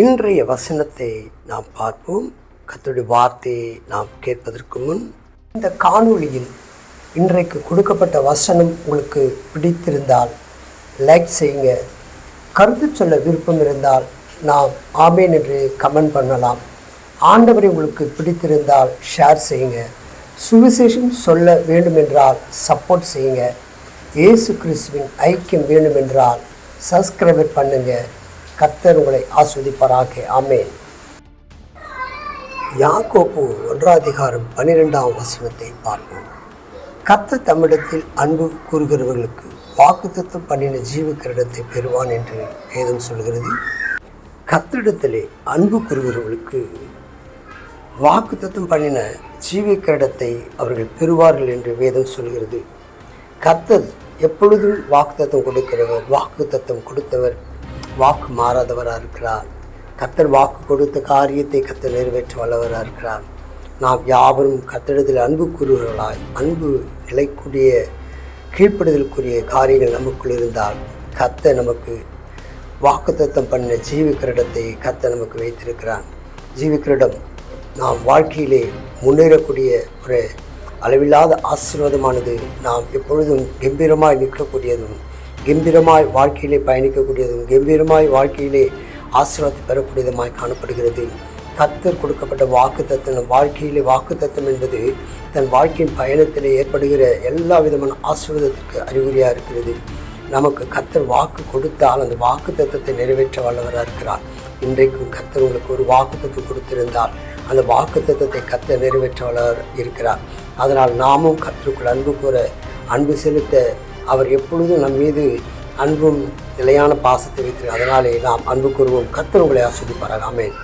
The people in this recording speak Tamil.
இன்றைய வசனத்தை நாம் பார்ப்போம். கத்துடைய வார்த்தையை நாம் கேட்பதற்கு முன் இந்த காணொளியில் இன்றைக்கு கொடுக்கப்பட்ட வசனம் உங்களுக்கு பிடித்திருந்தால் லைக் செய்யுங்க. கருத்து சொல்ல விருப்பம் இருந்தால் நாம் ஆமேன் என்று கமெண்ட் பண்ணலாம். ஆண்டவரை உங்களுக்கு பிடித்திருந்தால் ஷேர் செய்யுங்க. சுவிசேஷம் சொல்ல வேண்டுமென்றால் சப்போர்ட் செய்யுங்க. இயேசு கிறிஸ்துவின் ஐக்கியம் வேண்டுமென்றால் சப்ஸ்கிரைப் பண்ணுங்கள் கர்த்தர் உங்களை ஆஸ்வதிப்பாராக. ஆமேன். யாக்கோப்பு ஒன்றாம் அதிகாரம் பன்னிரெண்டாம் வசனத்தை பார்ப்போம். கத்த தமிழத்தில் அன்பு கூறுகிறவர்களுக்கு வாக்குத்தத்தம் பண்ணின ஜீவக்கிரடத்தை பெறுவான் என்று வேதம் சொல்கிறது. கத்திடத்திலே அன்பு கூறுகிறவர்களுக்கு வாக்குத்தத்தம் பண்ணின ஜீவக்கிரடத்தை அவர்கள் பெறுவார்கள் என்று வேதம் சொல்கிறது. கத்தர் எப்பொழுதும் வாக்குத்தத்தம் கொடுக்கிறவர் வாக்குத்தத்தம் கொடுத்தவர் வாக்கு மாறாதவராக இருக்கிறார். கத்தர் வாக்கு கொடுத்த காரியத்தை கத்தர் நிறைவேற்ற வல்லவராக இருக்கிறார். நாம் யாவரும் கர்த்தரிடத்தில் அன்பு கூறுவர்களாய் அன்பு நிலைக்கூடிய கீழ்ப்படுதலுக்குரிய காரியங்கள் நமக்குள் இருந்தால் கத்தை நமக்கு வாக்குத்தத்தம் பண்ண ஜீவிக்கிரடத்தை கத்தை நமக்கு வைத்திருக்கிறான் ஜீவிக்கிரடம் நாம் வாழ்க்கையிலே முன்னேறக்கூடிய ஒரு அளவில்லாத ஆசீர்வாதமானது நாம் எப்பொழுதும் கம்பீரமாக நிற்கக்கூடியதும் கம்பீரமாய் வாழ்க்கையிலே பயணிக்கக்கூடியதும் கம்பீரமாய் வாழ்க்கையிலே ஆசீர்வாதத்தை பெறக்கூடியதுமாய் காணப்படுகிறது. கத்தர் கொடுக்கப்பட்ட வாக்கு தத்துவம் வாழ்க்கையிலே வாக்கு தத்துவம் என்பது தன் வாழ்க்கையின் பயணத்திலே ஏற்படுகிற எல்லா விதமான ஆசீர்வாதத்திற்கு அறிகுறியாக இருக்கிறது. நமக்கு கத்தர் வாக்கு கொடுத்தால் அந்த வாக்கு தத்துவத்தை நிறைவேற்ற வல்லவராக இருக்கிறார். இன்றைக்கும் கத்தர் உங்களுக்கு ஒரு வாக்கு தத்துவம் கொடுத்திருந்தால் அந்த வாக்கு தத்துவத்தை கத்தர் நிறைவேற்ற வல்லவர் இருக்கிறார். அதனால் நாமும் கத்தருக்குள் அன்பு கூற அன்பு செலுத்த அவர் எப்பொழுதும் நம் மீது அன்பும் நிலையான பாசத்தை வைத்திருக்கிறார் அதனாலே நாம் அன்பு கூறுவோம் கத்தர் உங்களை ஆஸ்வதிப்பார்கள் ஆமென்.